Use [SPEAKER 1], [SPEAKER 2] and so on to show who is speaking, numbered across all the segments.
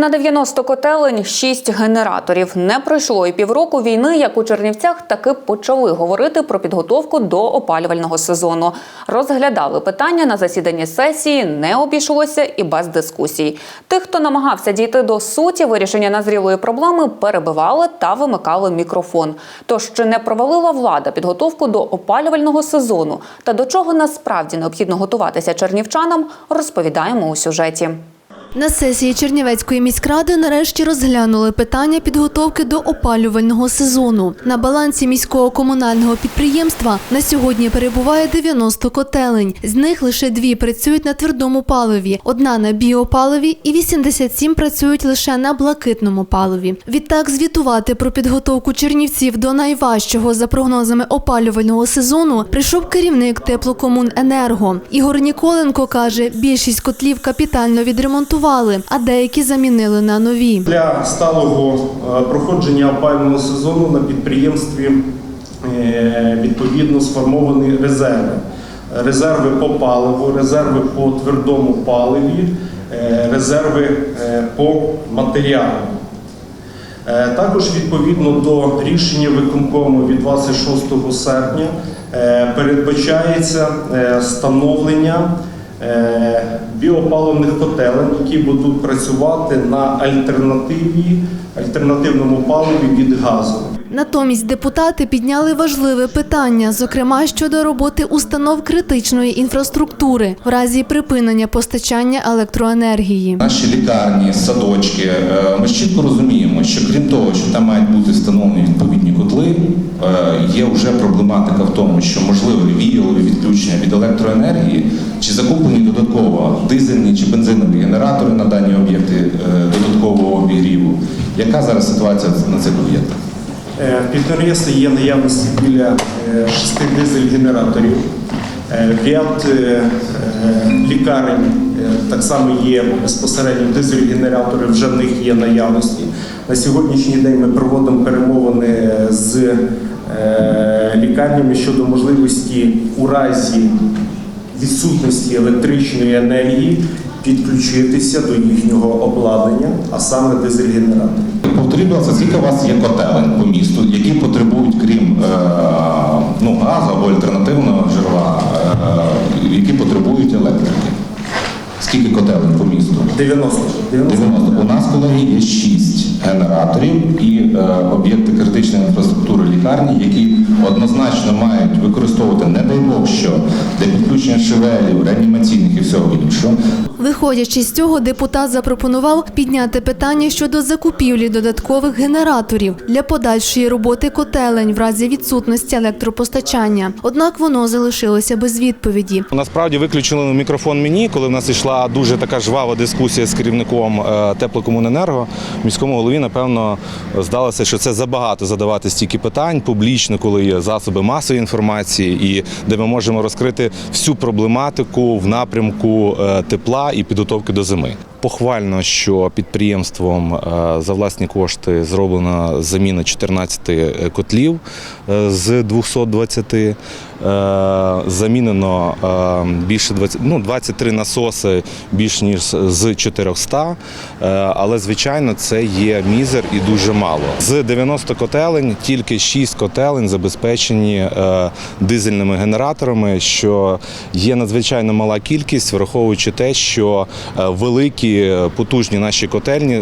[SPEAKER 1] На 90 котелень 6 генераторів. Не пройшло і півроку війни, як у Чернівцях таки почали говорити про підготовку до опалювального сезону. Розглядали питання на засіданні сесії, не обійшлося і без дискусій. Тих, хто намагався дійти до суті вирішення назрілої проблеми, перебивали та вимикали мікрофон. Тож чи не провалила влада підготовку до опалювального сезону та до чого насправді необхідно готуватися чернівчанам, розповідаємо у сюжеті.
[SPEAKER 2] На сесії Чернівецької міськради нарешті розглянули питання підготовки до опалювального сезону. На балансі міського комунального підприємства на сьогодні перебуває 90 котелень. З них лише дві працюють на твердому паливі, одна на біопаливі і 87 працюють лише на блакитному паливі. Відтак звітувати про підготовку чернівців до найважчого за прогнозами опалювального сезону прийшов керівник теплокомуненерго. Ігор Ніколенко каже, більшість котлів капітально відремонтували, а деякі замінили на нові.
[SPEAKER 3] Для сталого е, проходження опалювального сезону на підприємстві е, відповідно сформовані резерви. Резерви по паливу, резерви по твердому паливі, е, резерви по матеріалу. Також відповідно до рішення виконкому від 26 серпня передбачається встановлення біопаливних котелень, які будуть працювати на альтернативі, альтернативному паливі від газу.
[SPEAKER 2] Натомість депутати підняли важливе питання, зокрема щодо роботи установ критичної інфраструктури в разі припинення постачання електроенергії.
[SPEAKER 4] Наші лікарні, садочки. е, Ми чітко розуміємо, що крім того, що там мають бути встановлені відповідні котли, е, є вже проблематика в тому, що можливе віялові відключення від електроенергії, чи закуплені додатково дизельні чи бензинові генератори на дані об'єкти е, додаткового обігріву. Яка зараз ситуація на цих об'єктах?
[SPEAKER 3] Е, В підприємстві є наявності біля е, шести дизель-генераторів. Е, Ряд е, е, лікарень е, так само є безпосередньо дизель-генератори, вже в них є наявності. На сьогоднішній день ми проводимо перемовини з е, лікарнями щодо можливості у разі відсутності електричної енергії підключитися до їхнього обладнання, а саме дизель-генераторів.
[SPEAKER 4] Будь ласка, скільки у вас є котелень по місту, які потребують, крім е, ну, газу або альтернативного джерела, е, які потребують електрики? Скільки котелень по місту?
[SPEAKER 3] 90. 90.
[SPEAKER 4] 90. У нас, колеги, є 6 генераторів і е, об'єкти критичної інфраструктури лікарні, які однозначно мають використовувати, не дай Бог, що для підключення шевелів, реанімаційних і всього іншого.
[SPEAKER 2] Виходячи з цього, депутат запропонував підняти питання щодо закупівлі додаткових генераторів для подальшої роботи котелень в разі відсутності електропостачання. Однак воно залишилося без відповіді.
[SPEAKER 5] Насправді виключили мікрофон мені, коли в нас йшла дуже така жвава дискусія з керівником е, теплокомуненерго. Міському голові, напевно, здалося, що це забагато задавати стільки питань публічно, коли є засоби масової інформації, і де ми можемо розкрити всю проблематику в напрямку е, тепла і підготовки до зими. Похвально, що підприємством е, за власні кошти зроблена заміна 14 котлів е, з 220. Е, Замінено е, більше 20, ну, 23 насоси більш ніж з 400, Е, але звичайно це є мізер і дуже мало. З 90 котелень тільки 6 котелень забезпечені дизельними генераторами, що є надзвичайно мала кількість, враховуючи те, що великі потужні наші котельні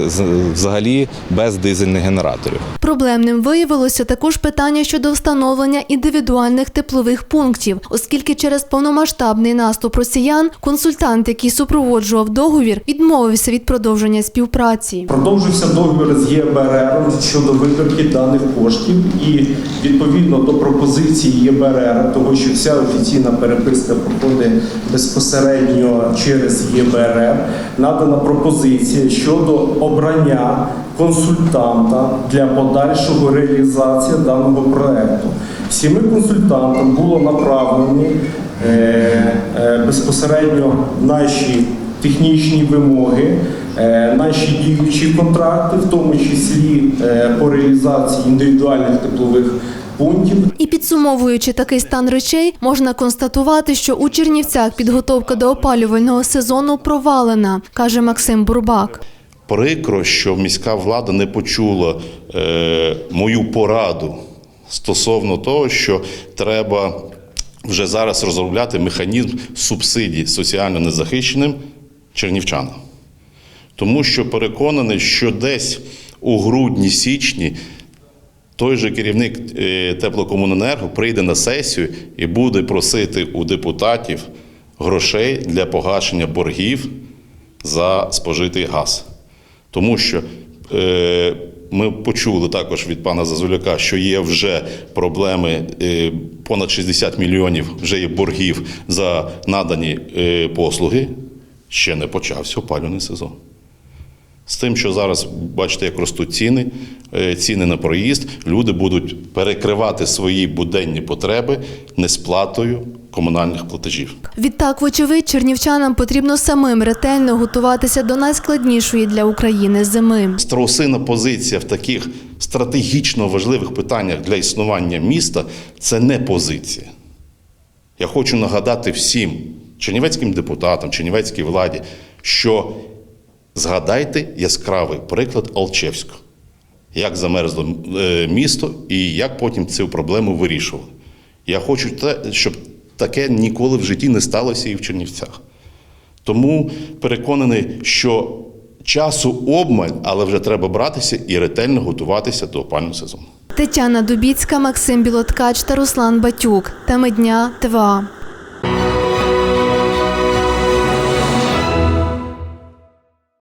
[SPEAKER 5] взагалі без дизельних генераторів.
[SPEAKER 2] Проблемним виявилося також питання щодо встановлення індивідуальних теплових пунктів, оскільки через повномасштабний наступ росіян консультант, який супроводжував договір, відмовився від продовження співпраці.
[SPEAKER 3] Продовжився договір з ЄБРР щодо вибірки даних коштів і відповідно до пропозиції ЄБРР, того що вся офіційна переписка проходить безпосередньо через ЄБРР, надана пропозиція щодо обрання консультанта для подальшого реалізації даного проекту. Сіми консультантам було направлені е, е, безпосередньо наші технічні вимоги, е, наші діючі контракти, в тому числі е, по реалізації індивідуальних теплових пунктів.
[SPEAKER 2] І підсумовуючи такий стан речей, можна констатувати, що у Чернівцях підготовка до опалювального сезону провалена, каже Максим Бурбак.
[SPEAKER 6] Прикро, що міська влада не почула е, мою пораду стосовно того, що треба вже зараз розробляти механізм субсидій соціально незахищеним чернівчанам. Тому що переконаний, що десь у грудні-січні той же керівник е, теплокомуненерго прийде на сесію і буде просити у депутатів грошей для погашення боргів за спожитий газ. Тому що е, ми почули також від пана Зазуляка, що є вже проблеми, е, понад 60 мільйонів вже є боргів за надані е, послуги. Ще не почався опалювальний сезон. З тим, що зараз бачите, як ростуть ціни, е, ціни на проїзд, люди будуть перекривати свої буденні потреби несплатою комунальних платежів.
[SPEAKER 2] Відтак, вочевидь, чернівчанам потрібно самим ретельно готуватися до найскладнішої для України зими.
[SPEAKER 6] Страусина позиція в таких стратегічно важливих питаннях для існування міста це не позиція. Я хочу нагадати всім чернівецьким депутатам, чернівецькій владі, що згадайте яскравий приклад Алчевського, як замерзло е, місто і як потім цю проблему вирішували. Я хочу, те, щоб таке ніколи в житті не сталося і в Чернівцях. Тому переконаний, що часу обмаль, але вже треба братися і ретельно готуватися до опального сезону.
[SPEAKER 2] Тетяна Дубіцька, Максим Білоткач та Руслан Батюк. Теми дня ТВА.